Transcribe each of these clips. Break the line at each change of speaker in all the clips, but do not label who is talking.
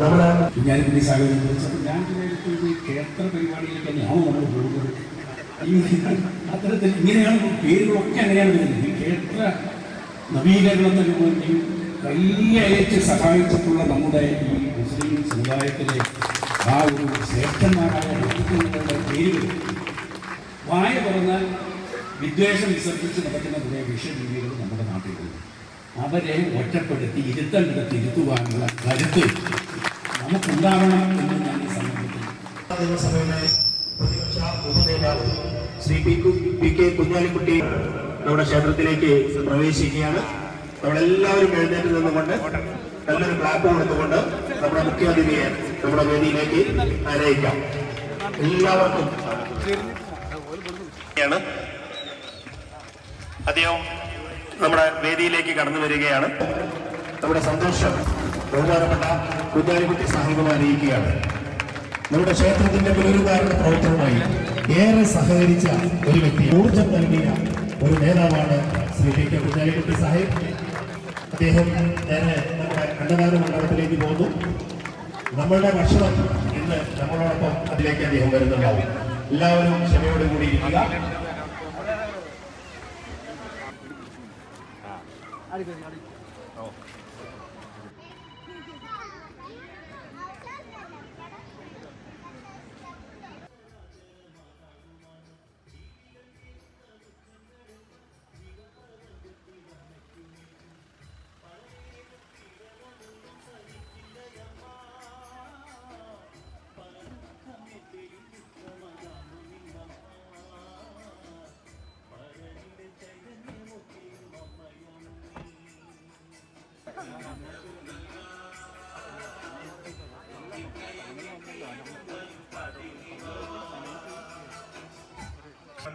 നമ്മുടെ
ഈ സാഹചര്യം വിളിച്ചപ്പോൾ ഞാൻ വിചാരിച്ചു ഒരു ക്ഷേത്ര പരിപാടിയിൽ തന്നെയാണ് നമ്മൾ പോകുന്നത്. അത്തരത്തിൽ ഇങ്ങനെയാണ് പേരുകളൊക്കെ അങ്ങനെയാണ് വരുന്നത്. ഈ ക്ഷേത്ര നവീകരണത്തിന് വേണ്ടി കൈയയച്ച് സഹായിച്ചിട്ടുള്ള നമ്മുടെ ഈ മുസ്ലിം സമുദായത്തിലെ ആ ഒരു ശ്രേഷ്ഠന്മാരായ വ്യക്തിത്വങ്ങളുടെ പേരുകൾ വായ തുറന്നാൽ വിദ്വേഷം വിസർജിച്ച് നടക്കുന്ന കുറേ വിഷരീതികൾ നമ്മുടെ നാട്ടിലുണ്ട്. അവരെ ഒറ്റപ്പെടുത്തി ഇരുത്തലിടത്ത് ഇരുത്തുവാനുള്ള കരുത്ത് നമുക്കുണ്ടാവണം എന്ന് ഞാൻ ഈ
സമയത്ത് Shri P P K Kunhalikutty നമ്മുടെ ക്ഷേത്രത്തിലേക്ക് പ്രവേശിക്കുകയാണ്. നമ്മളെല്ലാവരും എഴുന്നേറ്റ് നിന്നുകൊണ്ട് നല്ലൊരു ക്ലാപ്പ് കൊടുത്തുകൊണ്ട് നമ്മുടെ മുഖ്യാതിഥിയെ നമ്മുടെ വേദിയിലേക്ക് അറിയിക്കാം എല്ലാവർക്കും അദ്ദേഹം നമ്മുടെ വേദിയിലേക്ക് കടന്നു വരികയാണ്. നമ്മുടെ സന്തോഷം ബഹുമാനപ്പെട്ട കുഞ്ഞാലിക്കുട്ടി സാഹിബ് അറിയിക്കുകയാണ്. നമ്മുടെ ക്ഷേത്രത്തിന്റെ പുനരുദ്ധാരണ പ്രവർത്തനവുമായി ഏറെ സഹകരിച്ച ഒരു വ്യക്തി ഊർജം നൽകിയ ഒരു നേതാവാണ് ശ്രീ പി കെ കുഞ്ഞാലിക്കുട്ടി സാഹിബ്. അദ്ദേഹം നേരെ നമ്മുടെ അന്നദാന മണ്ഡലത്തിലേക്ക് പോകുന്നു. നമ്മളുടെ ഭക്ഷണം ഇന്ന് നമ്മളോടൊപ്പം അതിലേക്ക് അദ്ദേഹം വരുന്നുണ്ടാവും. എല്ലാവരും ക്ഷമയോടുകൂടി ഇരിക്കുക.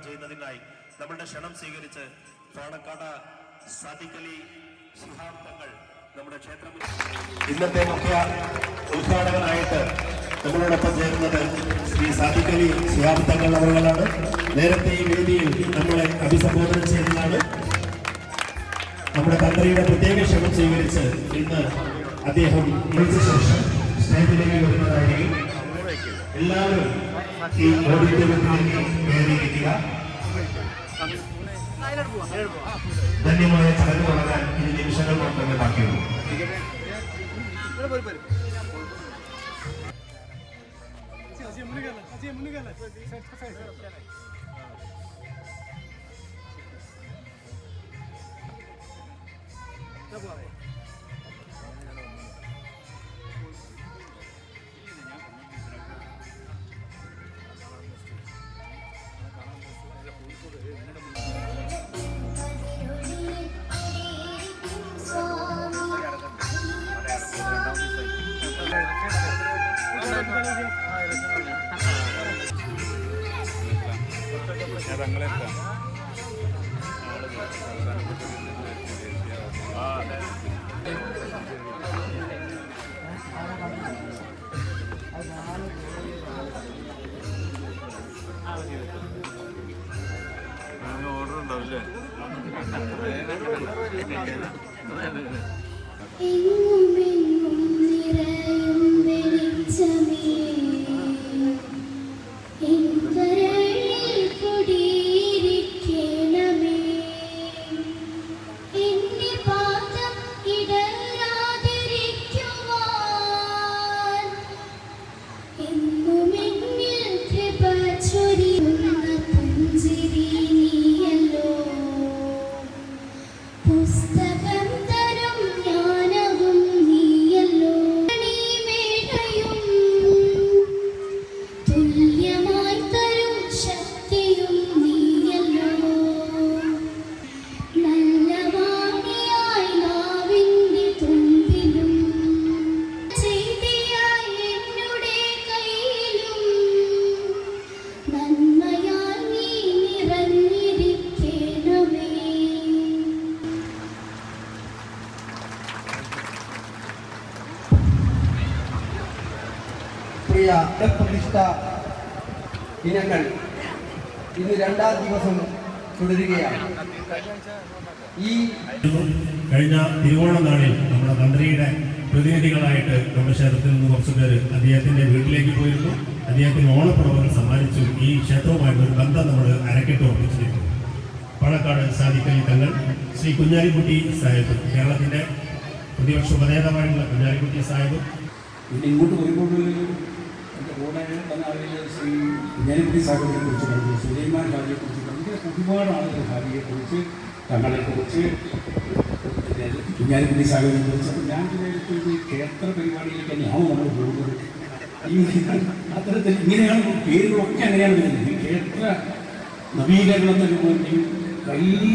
ചെയ്യുന്നതിനായി നമ്മളുടെ ക്ഷണം സ്വീകരിച്ച് പാണക്കാട് സാധിക്കലി ശിഹാബ് നമ്മുടെ ക്ഷേത്രം ഇന്നത്തെ മുഖ്യ ഉദ്ഘാടകനായിട്ട് നമ്മളോടൊപ്പം ചേരുന്നത് ശ്രീ സാധിക്കലി ശിഹാബ് അവരുകളാണ്. നേരത്തെ ഈ വേദിയിൽ നമ്മളെ അഭിസംബോധന ചെയ്യുന്നതാണ് നമ്മുടെ തന്ത്രിയുടെ പ്രത്യേക ക്ഷമം സ്വീകരിച്ച് ഇന്ന് അദ്ദേഹം ശേഷം സ്റ്റേജിലേക്ക് വരുന്നതായിരിക്കും. എല്ലാവരും ഈ ഓഡിറ്റോറിയത്തിലേക്ക് ധന്യമായ ചടങ്ങ് തുടങ്ങാൻ ഇനി നിമിഷങ്ങൾ മാത്രമേ ബാക്കിയുള്ളൂ.
എങ്ങുമെങ്ങും みたいな。
പ്രിയ പ്രതിഷ്ഠ ഇനങ്ങൾ ഇന്ന് രണ്ടാം ദിവസം തുടരുകയാണ്. ഈ
കഴിഞ്ഞ തിരുവോണ നാളിൽ നമ്മുടെ മന്ത്രിയുടെ പ്രതിനിധികളായിട്ട് നമ്മുടെ ക്ഷേത്രത്തിൽ നിന്ന് കുറച്ചു പേര് അദ്ദേഹത്തിന്റെ വീട്ടിലേക്ക് പോയിരുന്നു. അദ്ദേഹത്തിന് ഓണപ്പുറവുകൾ സമ്മാനിച്ചു. ഈ ക്ഷേത്രവുമായിട്ട് ഒരു ബന്ധം നമ്മൾ അരക്കിട്ട് ഉറപ്പിച്ചിരിക്കുന്നു. പാലക്കാട് സാധിക്കലി തങ്ങൾ ശ്രീ കുഞ്ഞാലിക്കുട്ടി സാഹിബ് കേരളത്തിന്റെ പ്രതിപക്ഷ ഉപനേതാവായിട്ടുള്ള കുഞ്ഞാലിക്കുട്ടി സാഹിബ്.
ഇങ്ങോട്ട് വരുമ്പോൾ കൂടെ വന്ന ആളുകൾ ശ്രീ കുഞ്ഞാലിക്കുട്ടി സാഹിബിനെ കുറിച്ച് സുലൈമാൻ ഹാജിയെ കുറിച്ച് പറഞ്ഞു ഒരുപാട് ആളുകൾ ഹാജിയെ കുറിച്ച് തങ്ങളെ കുറിച്ച് പിന്നെ കുഞ്ഞാലിക്കുട്ടി സാഹിബിനെ കുറിച്ച്. ഞാൻ വിചാരിച്ചു ഈ ക്ഷേത്ര പരിപാടിയിലേക്ക് തന്നെയാണ് നമ്മൾ പോകുന്നത്? ഈ അത്തരത്തിൽ ഇങ്ങനെയാണ് പേരുകളൊക്കെ അങ്ങനെയാണ് വരുന്നത്. ഈ ക്ഷേത്ര നവീകരണത്തിന് വേണ്ടി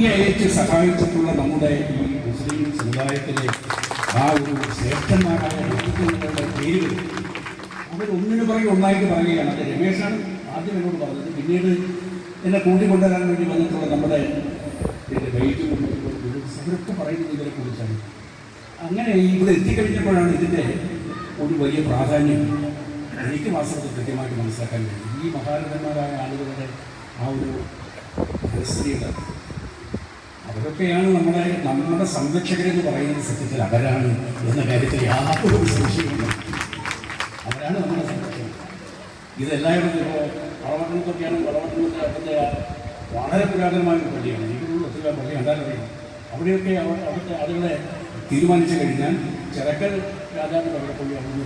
അയച്ച് സഹായിച്ചിട്ടുള്ള നമ്മുടെ ഈ മുസ്ലിം സമുദായത്തിലെ ആ ഒരു ശ്രേഷ്ഠന്മാരായ വ്യക്തിത്വങ്ങളുടെ പേരുകൾ അവർ ഒന്നിനു പുറകെ ഒന്നായിട്ട് പറയുകയാണ്. അത് രമേശാണ് ആദ്യം എന്നോട് പറഞ്ഞത്. പിന്നീട് എന്നെ കൂട്ടിക്കൊണ്ടുവരാൻ വേണ്ടി വന്നിട്ടുള്ള നമ്മുടെ എന്റെ വൈദ്യു അവരൊക്കെ പറയുന്നത് ഇവരെ കുറിച്ചാണ് അങ്ങനെ ഇവിടെ എത്തിക്കഴിഞ്ഞപ്പോഴാണ് ഇതിന്റെ ഒരു വലിയ പ്രാധാന്യം എനിക്ക് വാസ്തവത്തിൽ കൃത്യമായിട്ട് മനസ്സിലാക്കാൻ കഴിയും ഈ മഹാരഥന്മാരായ ആളുകളുടെ ആ ഒരു പരിസ്ഥിതിയുടെ അവരൊക്കെയാണ് നമ്മുടെ നമ്മുടെ സംരക്ഷകരെന്ന് പറയുന്ന സത്യത്തിൽ അവരാണ് എന്ന കാര്യത്തിൽ യാതൊരു സംശയമില്ല അവരാണ് നമ്മുടെ സംരക്ഷകർ ഇതെല്ലാവരും ഇപ്പോൾ വളവട്ടണത്തൊക്കെയാണ് വളവട്ടണത്തെ അവിടുത്തെ വളരെ പുരാതനമായ ഒരു പള്ളിയാണ്. എനിക്ക് ഒത്തിരി പള്ളി കണ്ടാലറിയാം അവിടെയൊക്കെ അവർ അവിടുത്തെ ആളുകളെ തീരുമാനിച്ചു കഴിഞ്ഞാൽ ചിറക്കൽ രാജാവിന്റെ പള്ളി അവിടെ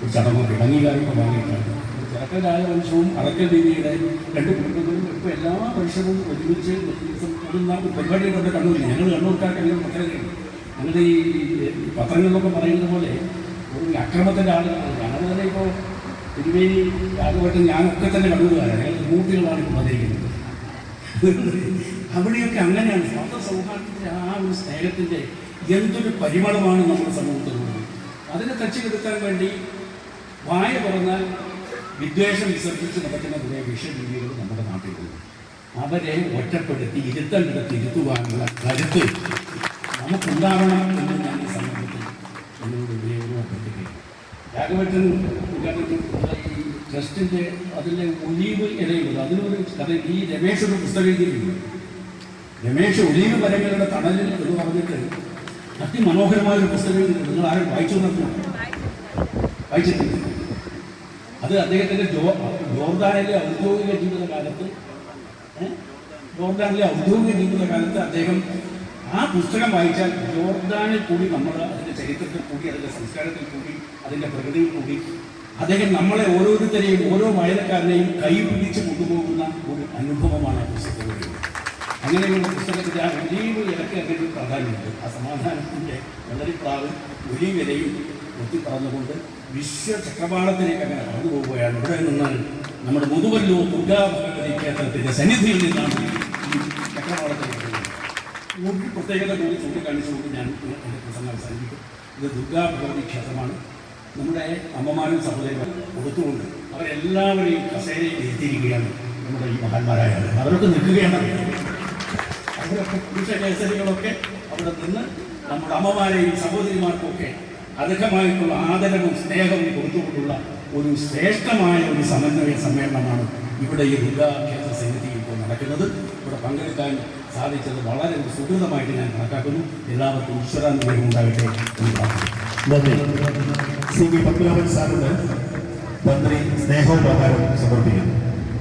ഒരു ചടങ്ങൊക്കെ അംഗീകാരമൊക്കെ വാങ്ങിയിട്ടാണ് ചിറക്കൽ രാജവംശവും അറക്കൽ ദേവിയുടെ രണ്ട് കുടുംബങ്ങളും ഇപ്പോൾ എല്ലാ മനുഷ്യരും ഒരുമിച്ച് കൂടുന്ന ഒരു പരിപാടി കൊണ്ട് കണ്ണൂരിൽ. ഞങ്ങൾ കണ്ണൂർക്കാർക്ക് അങ്ങനെ പ്രത്യേകതയുണ്ട്? ഞങ്ങളുടെ ഈ പത്രങ്ങളിലൊക്കെ പറയുന്നത് പോലെ ഒരു അക്രമത്തിന്റെ ആളുകളാണ് ഞങ്ങൾ തന്നെ ഇപ്പോൾ തിരുവേലി രാഘവട്ടം ഞാനൊക്കെ തന്നെ കണ്ണൂരുകാരാണ് ഞങ്ങൾ മൂട്ടികളാണ് ഇപ്പോൾ വന്നിരിക്കുന്നത്. അവിടെയൊക്കെ അങ്ങനെയാണ് മത സൗഹാർദ്ദത്തിന്റെ ആ ഒരു സ്നേഹത്തിന്റെ എന്തൊരു പരിമളമാണ് നമ്മുടെ സമൂഹത്തിലുള്ളത് അതിനെ തച്ചുകെടുക്കാൻ വേണ്ടി വായ തുറന്നാൽ വിദ്വേഷം വിസർജിച്ച് നടക്കുന്ന കുറേ വിഷരീതികൾ നമ്മുടെ നാട്ടിലുണ്ട്. അവരെ ഒറ്റപ്പെടുത്തി ഇരുത്തേണ്ടിടത്ത് ഇരുത്തുവാനുള്ള കരുത്ത് നമുക്കുണ്ടാവണം എന്ന് ഞാൻ ഈ സമൂഹത്തിൽ എന്നോട് ഉപയോഗപ്പെടുത്തുകയാണ് രാഘവട്ടൻ ട്രസ്റ്റിന്റെ അതിലെ ഒലീവ് ഇലയുള്ളത് അതിനൊരു കഥ ഈ രമേശ് ഒരു പുസ്തകം എഴുതിയിട്ടുണ്ട്. രമേശ് ഒലീവ് മരങ്ങളുടെ തണലിൽ എന്ന് പറഞ്ഞിട്ട് അതിമനോഹരമായ ഒരു പുസ്തകം നിങ്ങൾ ആരും വായിച്ചു നോക്കണം വായിച്ചിട്ടുണ്ട് അത് അദ്ദേഹത്തിന്റെ ജോ ജോർദാനിലെ ഔദ്യോഗിക ജീവിതകാലത്ത്? ജോർദാനിലെ ഔദ്യോഗിക ജീവിതകാലത്ത് അദ്ദേഹം ആ പുസ്തകം വായിച്ചാൽ ജോർദാനിൽ കൂടി നമ്മൾ അതിന്റെ ചരിത്രത്തിൽ കൂടി അതിന്റെ സംസ്കാരത്തിൽ കൂടി അതിന്റെ പ്രകൃതിയിൽ കൂടി അദ്ദേഹം നമ്മളെ ഓരോരുത്തരെയും ഓരോ വായനക്കാരനെയും കൈപിടിച്ച് കൊണ്ടുപോകുന്ന ഒരു അനുഭവമാണ് ആ പുസ്തകത്തിലൂടെ അങ്ങനെയുള്ള പുസ്തകത്തിൽ ആ ഒലീവ് ഇലക്ക് അങ്ങനെ പ്രാധാന്യമുണ്ട്. ആ സമാധാനത്തിന്റെ വെള്ളരിപ്രാവ് ഒലീവ് വിലയും ഒത്തി പറഞ്ഞുകൊണ്ട് വിശ്വചക്രവാളത്തിലേക്ക് അങ്ങനെ കടന്നു പോവുകയാണ് ഇവിടെ നിന്നാൽ നമ്മുടെ മുതുവല്ലൂർ ദുർഗാ ഭഗവതി ക്ഷേത്രത്തിന്റെ സന്നിധിയിൽ നിന്നാണ് ഈ ചക്രവാളത്തിലേക്ക് ഒരു പ്രത്യേകത കൂടി ചൂണ്ടിക്കാണിച്ചുകൊണ്ട് ഞാൻ എന്റെ പ്രസംഗം അവസാനിപ്പിക്കും. ഇത് ദുർഗാ ഭഗവതി ക്ഷേത്രമാണ്. നമ്മുടെ അമ്മമാരും സഹോദരങ്ങൾ കൊടുത്തുകൊണ്ട് അവരെല്ലാവരെയും കസേരയിൽ എത്തിയിരിക്കുകയാണ് നമ്മുടെ ഈ മഹാന്മാരായ. അവരൊക്കെ നിൽക്കുകയാണ് അവരൊക്കെ പുരുഷ കേസരികളൊക്കെ അവിടെ നിന്ന് നമ്മുടെ അമ്മമാരെയും സഹോദരിമാർക്കൊക്കെ അർഹമായിട്ടുള്ള ആദരവും സ്നേഹവും കൊടുത്തുകൊണ്ടുള്ള ഒരു ശ്രേഷ്ഠമായ ഒരു സമന്വയ സമ്മേളനമാണ് ഇവിടെ ഈ ദുർഗാ ക്ഷേത്ര സമിതിയിൽ ഇപ്പോൾ നടക്കുന്നത്. ഇവിടെ പങ്കെടുക്കാൻ സാധിച്ചത് വളരെ സുഹൃതമായിട്ട് ഞാൻ കണക്കാക്കുന്നു. എല്ലാവർക്കും ഈശ്വരാനുഗ്രഹം ഉണ്ടാകട്ടെ
നന്ദി. സി വി പത്മനാഭൻ സാറിന് മന്ത്രി സ്നേഹോപഹാരം സമർപ്പിക്കുന്നു.